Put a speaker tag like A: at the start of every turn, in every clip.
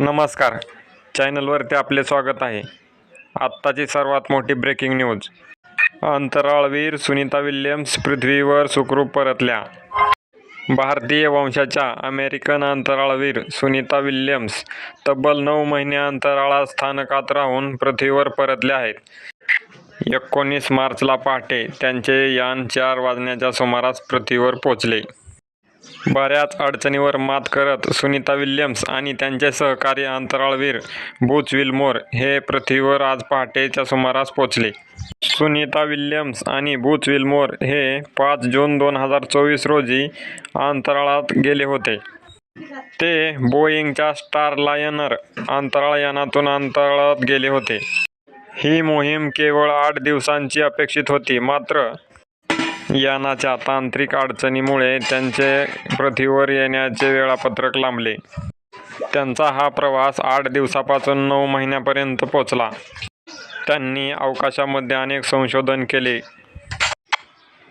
A: नमस्कार. चॅनलवरती आपले स्वागत आहे. आत्ताची सर्वात मोठी ब्रेकिंग न्यूज. अंतराळवीर सुनीता विल्यम्स पृथ्वीवर सुखरूप परतल्या. भारतीय वंशाच्या अमेरिकन अंतराळवीर सुनीता विल्यम्स तब्बल नऊ महिने अंतराळात स्थानकात राहून पृथ्वीवर परतल्या आहेत. एकोणीस मार्चला पहाटे त्यांचे यान चार वाजण्याच्या सुमारास पृथ्वीवर पोचले बऱ्याच अडचणीवर मात करत सुनीता विल्यम्स आणि त्यांचे सहकारी अंतराळवीर बुच विल्मोर हे पृथ्वीवर आज पहाटेच्या सुमारास पोचले सुनीता विल्यम्स आणि बुच विल्मोर हे पाच जून दोन हजार चोवीस रोजी अंतराळात गेले होते. ते बोईंगच्या स्टार लायनर अंतराळयानातून अंतराळात गेले होते. ही मोहीम केवळ आठ दिवसांची अपेक्षित होती मात्र यानाच्या तांत्रिक अडचणीमुळे त्यांचे पृथ्वीवर येण्याचे वेळापत्रक लांबले. त्यांचा हा प्रवास आठ दिवसापासून नऊ महिन्यापर्यंत पोचला. त्यांनी अवकाशामध्ये अनेक संशोधन केले.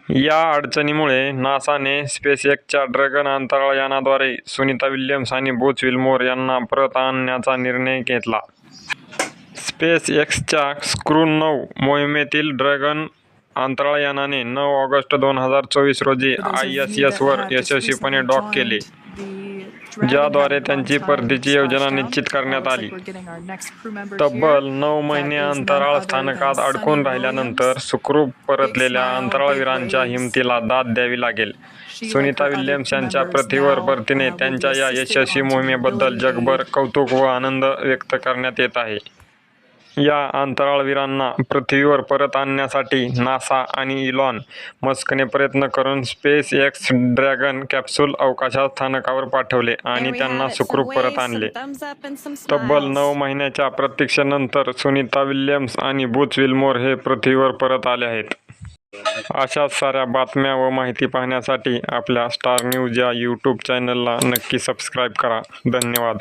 A: या अडचणीमुळे नासाने स्पेसएक्सच्या ड्रॅगन अंतराळयानाद्वारे सुनीता विल्यम्स आणि बुच विल्मोर यांना परत आणण्याचा निर्णय घेतला. स्पेस एक्सच्या स्क्रू नऊ मोहिमेतील ड्रॅगन अंतराळयानाने नऊ ऑगस्ट दोन हजार चोवीस रोजी आय एस एसवर यशस्वीपणे डॉक केले ज्याद्वारे त्यांची परतीची योजना निश्चित करण्यात आली. तब्बल नऊ महिने अंतराळ स्थानकात अडकून राहिल्यानंतर सुखरूप परतलेल्या अंतराळवीरांच्या हिमतीला दाद द्यावी लागेल. सुनीता विल्यम्स यांच्या पृथ्वीवर परतीने त्यांच्या या यशस्वी मोहिमेबद्दल जगभर कौतुक व आनंद व्यक्त करण्यात येत आहे. या अंतराळवीरांना पृथ्वीवर परत आणण्यासाठी नासा आणि इलॉन मस्कने प्रयत्न करून स्पेस एक्स ड्रॅगन कॅप्सूल अवकाशात स्थानकावर पाठवले आणि त्यांना सुखरूप परत आणले. तब्बल नऊ महिन्याच्या प्रतीक्षेनंतर सुनीता विल्यम्स आणि बुच विल्मोर हे पृथ्वीवर परत आले आहेत. अशाच साऱ्या बातम्या व माहिती पाहण्यासाठी आपल्या स्टार न्यूज या यूट्यूब चॅनलला नक्की सबस्क्राईब करा. धन्यवाद.